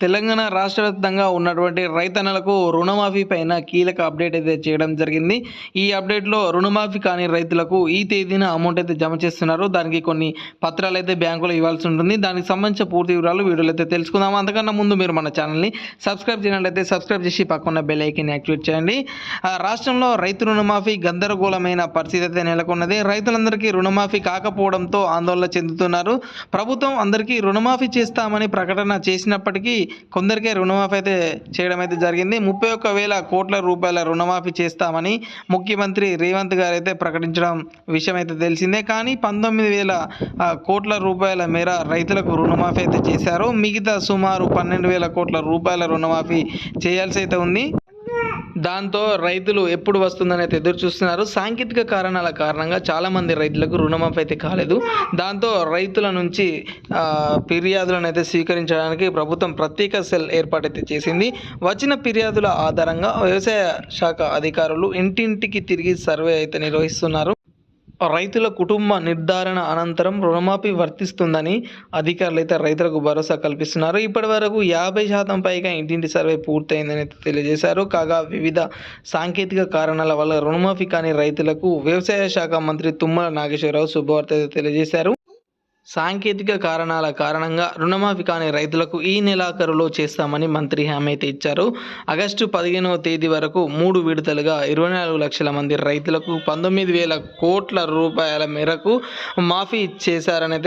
తెలంగాణ రాష్ట్ర వ్యాప్తంగా ఉన్నటువంటి రైతన్నలకు రుణమాఫీ పైన కీలక అప్డేట్ అయితే చేయడం జరిగింది. ఈ అప్డేట్లో రుణమాఫీ కాని రైతులకు ఈ తేదీన అమౌంట్ అయితే జమ చేస్తున్నారు. దానికి కొన్ని పత్రాలు అయితే బ్యాంకులో ఇవ్వాల్సి ఉంటుంది. దానికి సంబంధించిన పూర్తి వివరాలు వీడియోలో అయితే తెలుసుకుందాం. అంతకన్నా ముందు మీరు మన ఛానల్ని సబ్స్క్రైబ్ చేసినట్లయితే సబ్స్క్రైబ్ చేసి పక్కన బెల్ ఐకన్ యాక్టివేట్ చేయండి. ఆ, రాష్ట్రంలో రైతు రుణమాఫీ గందరగోళమైన పరిస్థితి అయితే నెలకొన్నది. రైతులందరికీ రుణమాఫీ కాకపోవడంతో ఆందోళన చెందుతున్నారు. ప్రభుత్వం అందరికీ రుణమాఫీ చేస్తామని ప్రకటన చేసినప్పటికీ కొందరికే రుణమాఫీ అయితే చేయడం అయితే జరిగింది. ముప్పై ఒక్క వేల కోట్ల రూపాయల రుణమాఫీ చేస్తామని ముఖ్యమంత్రి రేవంత్ గారు అయితే ప్రకటించడం విషయం అయితే తెలిసిందే. కానీ పంతొమ్మిది వేల కోట్ల రూపాయల మేర రైతులకు రుణమాఫీ అయితే చేశారు. మిగతా సుమారు పన్నెండు వేల కోట్ల రూపాయల రుణమాఫీ చేయాల్సి అయితే ఉంది. దాంతో రైతులు ఎప్పుడు వస్తుందని అయితే ఎదురు చూస్తున్నారు. సాంకేతిక కారణాల కారణంగా చాలామంది రైతులకు రుణమాఫీ అయితే కాలేదు. దాంతో రైతుల నుంచి ఫిర్యాదులను అయితే స్వీకరించడానికి ప్రభుత్వం ప్రత్యేక సెల్ ఏర్పాటైతే చేసింది. వచ్చిన ఫిర్యాదుల ఆధారంగా వ్యవసాయ శాఖ అధికారులు ఇంటింటికి తిరిగి సర్వే అయితే నిర్వహిస్తున్నారు. రైతుల కుటుంబ నిర్ధారణ అనంతరం రుణమాఫీ వర్తిస్తుందని అధికారులు అయితే రైతులకు భరోసా కల్పిస్తున్నారు. ఇప్పటి వరకు యాభై శాతం పైగా ఇంటింటి సర్వే పూర్తయిందని అయితే తెలియజేశారు. కాగా వివిధ సాంకేతిక కారణాల వల్ల రుణమాఫీ కాని రైతులకు వ్యవసాయ శాఖ మంత్రి తుమ్మల నాగేశ్వరరావు శుభవార్త తెలియజేశారు. సాంకేతిక కారణాల కారణంగా రుణమాఫీ కాని రైతులకు ఈ నెలాఖరులో చేస్తామని మంత్రి హామీ అయితే ఇచ్చారు. ఆగస్టు పదిహేనవ తేదీ వరకు మూడు విడతలుగా ఇరవై నాలుగు లక్షల మంది రైతులకు పంతొమ్మిది వేల కోట్ల రూపాయల మేరకు మాఫీ చేశారని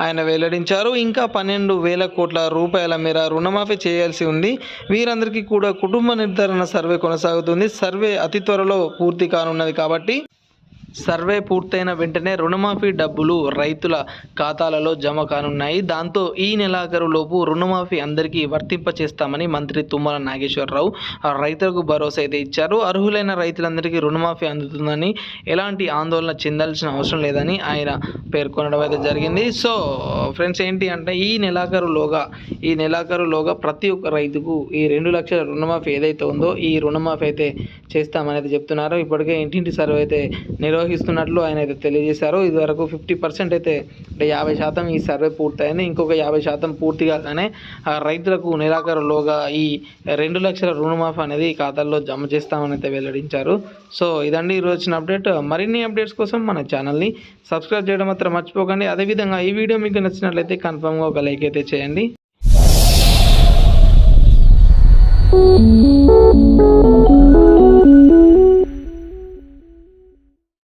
ఆయన వెల్లడించారు. ఇంకా పన్నెండు వేల కోట్ల రూపాయల మేర రుణమాఫీ చేయాల్సి ఉంది. వీరందరికీ కూడా కుటుంబ నిర్ధారణ సర్వే కొనసాగుతుంది. సర్వే అతి త్వరలో పూర్తి కానున్నది కాబట్టి సర్వే పూర్తయిన వెంటనే రుణమాఫీ డబ్బులు రైతుల ఖాతాలలో జమ కానున్నాయి. దాంతో ఈ నెలాఖరులోపు రుణమాఫీ అందరికీ వర్తింపచేస్తామని మంత్రి తుమ్మల నాగేశ్వరరావు ఆ రైతులకు భరోసా అయితే ఇచ్చారు. అర్హులైన రైతులందరికీ రుణమాఫీ అందుతుందని ఎలాంటి ఆందోళన చెందాల్సిన అవసరం లేదని ఆయన పేర్కొనడం అయితే జరిగింది. సో ఫ్రెండ్స్ ఏంటి అంటే ఈ నెలాఖరులోగా ఈ నెలాఖరులోగా ప్రతి ఒక్క రైతుకు ఈ రెండు లక్షల రుణమాఫీ ఏదైతే ఉందో ఈ రుణమాఫీ అయితే చేస్తామని అయితే చెప్తున్నారు. ఇప్పటికే ఇంటింటి సర్వే అయితే నిర్వహిస్తున్నట్లు ఆయన అయితే తెలియజేశారు. ఇదివరకు ఫిఫ్టీ పర్సెంట్ అయితే అంటే యాభై శాతం ఈ సర్వే పూర్తయింది. ఇంకొక యాభై శాతం పూర్తి కాగానే రైతులకు నెలాఖరులోగా ఈ రెండు లక్షల రుణమాఫీ అనేది ఖాతాల్లో జమ చేస్తామని అయితే వెల్లడించారు. సో ఇదండి ఈరోజు వచ్చిన అప్డేట్. మరిన్ని అప్డేట్స్ కోసం మన ఛానల్ని సబ్స్క్రైబ్ చేయడం మాత్రం మర్చిపోకండి. అదేవిధంగా ఈ వీడియో మీకు నచ్చినట్లయితే కన్ఫర్మ్గా ఒక లైక్ అయితే చేయండి. Thank you.